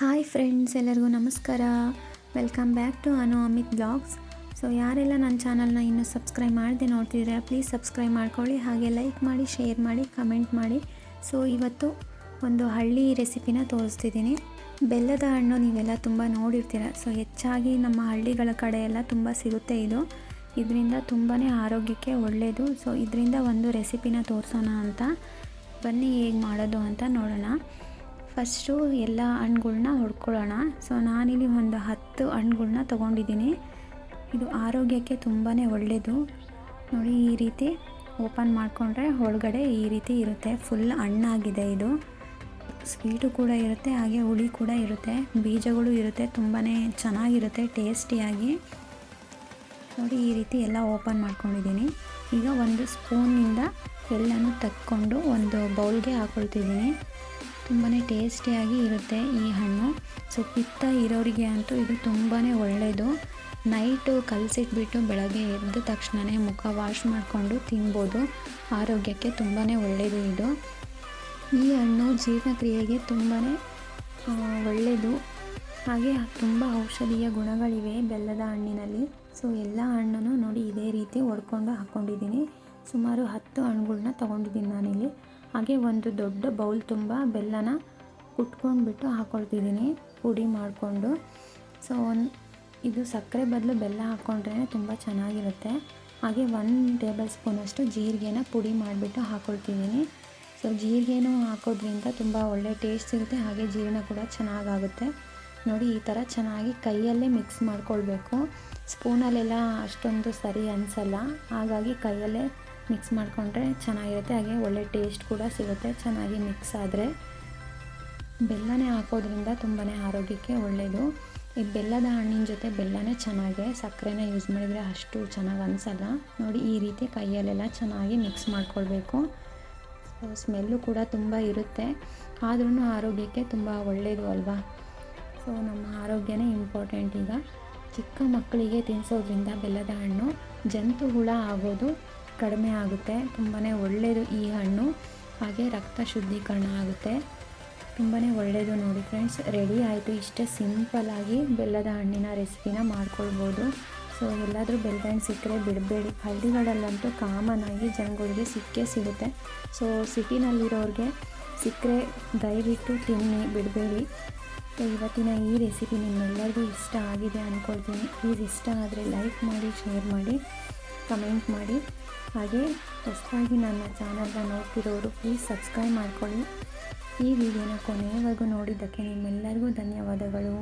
Hi friends, ಎಲ್ಲರಿಗೂ ನಮಸ್ಕಾರ. Welcome back to Anu Amit blogs. So, ಯಾರೆಲ್ಲ ನನ್ನ ಚಾನಲ್ನ ಇನ್ನೂ ಸಬ್ಸ್ಕ್ರೈಬ್ ಮಾಡದೆ ನೋಡ್ತಿದ್ರೆ ಪ್ಲೀಸ್ ಸಬ್ಸ್ಕ್ರೈಬ್ ಮಾಡ್ಕೊಳ್ಳಿ, ಹಾಗೆ ಲೈಕ್ ಮಾಡಿ, ಶೇರ್ ಮಾಡಿ, ಕಮೆಂಟ್ ಮಾಡಿ. ಸೊ, ಇವತ್ತು ಒಂದು ಹಳ್ಳಿ ರೆಸಿಪಿನ ತೋರಿಸ್ತಿದ್ದೀನಿ. ಬೆಲ್ಲದ ಹಣ್ಣು ನೀವೆಲ್ಲ ತುಂಬ ನೋಡಿರ್ತೀರ. ಸೊ, ಹೆಚ್ಚಾಗಿ ನಮ್ಮ ಹಳ್ಳಿಗಳ ಕಡೆ ಎಲ್ಲ ತುಂಬ ಸಿಗುತ್ತೆ ಇದು. ಇದರಿಂದ ತುಂಬಾ ಆರೋಗ್ಯಕ್ಕೆ ಒಳ್ಳೆಯದು ಸೊ, ಇದರಿಂದ ಒಂದು ರೆಸಿಪಿನ ತೋರಿಸೋಣ ಅಂತ. ಬನ್ನಿ, ಹೇಗೆ ಮಾಡೋದು ಅಂತ ನೋಡೋಣ. ಫಸ್ಟು ಎಲ್ಲ ಹಣ್ಗಳ್ನ ಹೊಡ್ಕೊಳ್ಳೋಣ. ಸೊ, ನಾನಿಲ್ಲಿ ಒಂದು ಹತ್ತು ಹಣ್ಗಳ್ನ ತೊಗೊಂಡಿದ್ದೀನಿ. ಇದು ಆರೋಗ್ಯಕ್ಕೆ ತುಂಬಾ ಒಳ್ಳೆಯದು ನೋಡಿ, ಈ ರೀತಿ ಓಪನ್ ಮಾಡಿಕೊಂಡ್ರೆ ಒಳಗಡೆ ಈ ರೀತಿ ಇರುತ್ತೆ. ಫುಲ್ ಹಣ್ಣಾಗಿದೆ ಇದು. ಸ್ವೀಟು ಕೂಡ ಇರುತ್ತೆ, ಹಾಗೆ ಹುಳಿ ಕೂಡ ಇರುತ್ತೆ. ಬೀಜಗಳು ಇರುತ್ತೆ ತುಂಬಾ ಚೆನ್ನಾಗಿರುತ್ತೆ, ಟೇಸ್ಟಿಯಾಗಿ. ನೋಡಿ, ಈ ರೀತಿ ಎಲ್ಲ ಓಪನ್ ಮಾಡ್ಕೊಂಡಿದ್ದೀನಿ. ಈಗ ಒಂದು ಸ್ಪೂನಿಂದ ಎಲ್ಲನೂ ತಕ್ಕೊಂಡು ಒಂದು ಬೌಲ್ಗೆ ಹಾಕ್ಕೊಳ್ತಿದ್ದೀನಿ ತುಂಬಾ ಟೇಸ್ಟಿಯಾಗಿ ಇರುತ್ತೆ ಈ ಹಣ್ಣು. ಸೊ ಪಿತ್ತ ಇರೋರಿಗೆ ಅಂತೂ ಇದು ತುಂಬಾ ಒಳ್ಳೆಯದು ನೈಟು ಕಲಸಿಟ್ಬಿಟ್ಟು ಬೆಳಗ್ಗೆ ಎದ್ದ ತಕ್ಷಣವೇ ಮುಖ ವಾಶ್ ಮಾಡಿಕೊಂಡು ತಿನ್ಬೋದು. ಆರೋಗ್ಯಕ್ಕೆ ತುಂಬಾ ಒಳ್ಳೆಯದು ಇದು. ಈ ಹಣ್ಣು ಜೀರ್ಣಕ್ರಿಯೆಗೆ ತುಂಬಾ ಒಳ್ಳೆಯದು ಹಾಗೆ ತುಂಬ ಔಷಧೀಯ ಗುಣಗಳಿವೆ ಬೆಲ್ಲದ ಹಣ್ಣಿನಲ್ಲಿ. ಸೊ ಎಲ್ಲ ಹಣ್ಣನ್ನು ನೋಡಿ ಇದೇ ರೀತಿ ಒಡ್ಕೊಂಡು ಹಾಕ್ಕೊಂಡಿದ್ದೀನಿ ಸುಮಾರು ಹತ್ತು ಹಣ್ಣುಗಳ್ನ ತೊಗೊಂಡಿದ್ದೀನಿ ನಾನಿಲ್ಲಿ. ಹಾಗೆ ಒಂದು ದೊಡ್ಡ ಬೌಲ್ ತುಂಬ ಬೆಲ್ಲನ ಕುಟ್ಕೊಂಡ್ಬಿಟ್ಟು ಹಾಕ್ಕೊಳ್ತಿದ್ದೀನಿ ಪುಡಿ ಮಾಡಿಕೊಂಡು. ಸೊ ಒಂದು, ಇದು ಸಕ್ಕರೆ ಬದಲು ಬೆಲ್ಲ ಹಾಕ್ಕೊಂಡ್ರೆ ತುಂಬ ಚೆನ್ನಾಗಿರುತ್ತೆ. ಹಾಗೆ ಒನ್ ಟೇಬಲ್ ಸ್ಪೂನಷ್ಟು ಜೀರಿಗೆನ ಪುಡಿ ಮಾಡಿಬಿಟ್ಟು ಹಾಕ್ಕೊಳ್ತಿದ್ದೀನಿ ಸೊ ಜೀರಿಗೆನೂ ಹಾಕೋದ್ರಿಂದ ತುಂಬ ಒಳ್ಳೆ ಟೇಸ್ಟ್ ಇರುತ್ತೆ, ಹಾಗೆ ಜೀರ್ಣ ಕೂಡ ಚೆನ್ನಾಗಾಗುತ್ತೆ. ನೋಡಿ, ಈ ಥರ ಚೆನ್ನಾಗಿ ಕೈಯಲ್ಲೇ ಮಿಕ್ಸ್ ಮಾಡ್ಕೊಳ್ಬೇಕು. ಸ್ಪೂನಲ್ಲೆಲ್ಲ ಅಷ್ಟೊಂದು ಸರಿ ಅನಿಸಲ್ಲ, ಹಾಗಾಗಿ ಕೈಯಲ್ಲೇ ಮಿಕ್ಸ್ ಮಾಡಿಕೊಂಡ್ರೆ ಚೆನ್ನಾಗಿರುತ್ತೆ. ಹಾಗೆ ಒಳ್ಳೆ ಟೇಸ್ಟ್ ಕೂಡ ಸಿಗುತ್ತೆ. ಚೆನ್ನಾಗಿ ಮಿಕ್ಸ್ ಆದರೆ ಬೆಲ್ಲನೇ ಹಾಕೋದ್ರಿಂದ ತುಂಬಾ ಆರೋಗ್ಯಕ್ಕೆ ಒಳ್ಳೆಯದು ಈ ಬೆಲ್ಲದ ಹಣ್ಣಿನ ಜೊತೆ ಬೆಲ್ಲನೇ ಚೆನ್ನಾಗೆ ಸಕ್ಕರೆನ ಯೂಸ್ ಮಾಡಿದರೆ ಅಷ್ಟು ಚೆನ್ನಾಗಿ ಅನಿಸಲ್ಲ. ನೋಡಿ, ಈ ರೀತಿ ಕೈಯಲ್ಲೆಲ್ಲ ಚೆನ್ನಾಗಿ ಮಿಕ್ಸ್ ಮಾಡ್ಕೊಳ್ಬೇಕು. ಸೊ ಸ್ಮೆಲ್ಲು ಕೂಡ ತುಂಬ ಇರುತ್ತೆ. ಆದ್ರೂ ಆರೋಗ್ಯಕ್ಕೆ ತುಂಬ ಒಳ್ಳೆಯದು ಅಲ್ವಾ? ಸೊ ನಮ್ಮ ಆರೋಗ್ಯನೇ ಇಂಪಾರ್ಟೆಂಟ್ ಈಗ. ಚಿಕ್ಕ ಮಕ್ಕಳಿಗೆ ತಿನ್ನಿಸೋದ್ರಿಂದ ಬೆಲ್ಲದ ಹಣ್ಣು ಜಂತು ಹುಳ ಆಗೋದು ಕಡಿಮೆ ಆಗುತ್ತೆ. ತುಂಬಾ ಒಳ್ಳೆಯದು ಈ ಹಣ್ಣು. ಹಾಗೆ ರಕ್ತ ಶುದ್ಧೀಕರಣ ಆಗುತ್ತೆ. ತುಂಬಾ ಒಳ್ಳೆಯದು ನೋಡಿ ಫ್ರೆಂಡ್ಸ್. ರೆಡಿ ಆಯಿತು. ಇಷ್ಟೇ ಸಿಂಪಲ್ಲಾಗಿ ಬೆಲ್ಲದ ಹಣ್ಣಿನ ರೆಸಿಪಿನ ಮಾಡ್ಕೊಳ್ಬೋದು. ಸೊ, ಎಲ್ಲಾದರೂ ಬೆಲ್ಲದ ಹಣ್ಣು ಸಿಕ್ಕರೆ ಬಿಡಬೇಡಿ. ಹಳ್ಳಿಗಳಲ್ಲಂತೂ ಕಾಮನ್ ಆಗಿ ಜನಗಳಿಗೆ ಸಿಕ್ಕೇ ಸಿಗುತ್ತೆ. ಸೊ, ಸಿಟಿನಲ್ಲಿರೋರಿಗೆ ಸಿಕ್ಕರೆ ದಯವಿಟ್ಟು ತಿನ್ನಿ, ಬಿಡಬೇಡಿ. ಸೊ, ಇವತ್ತಿನ ಈ ರೆಸಿಪಿ ನಿಮ್ಮೆಲ್ಲರಿಗೂ ಇಷ್ಟ ಆಗಿದೆ ಅಂದ್ಕೊಳ್ತೀನಿ ಪ್ಲೀಸ್ ಇಷ್ಟ ಆದರೆ ಲೈಕ್ ಮಾಡಿ, ಶೇರ್ ಮಾಡಿ. ಕಮೆಂಟ್ ಮಾಡಿ. ಹಾಗೆ ಹೊಸದಾಗಿ ನನ್ನ ಚಾನಲ್ನ ನೋಡ್ತಿರೋರು ಪ್ಲೀಸ್ ಸಬ್ಸ್ಕ್ರೈಬ್ ಮಾಡ್ಕೊಳ್ಳಿ. ಈ ವಿಡಿಯೋನ ಕೊನೆಯವರೆಗೂ ನೋಡಿದ್ದಕ್ಕೆ ನಿಮ್ಮೆಲ್ಲರಿಗೂ ಧನ್ಯವಾದಗಳು.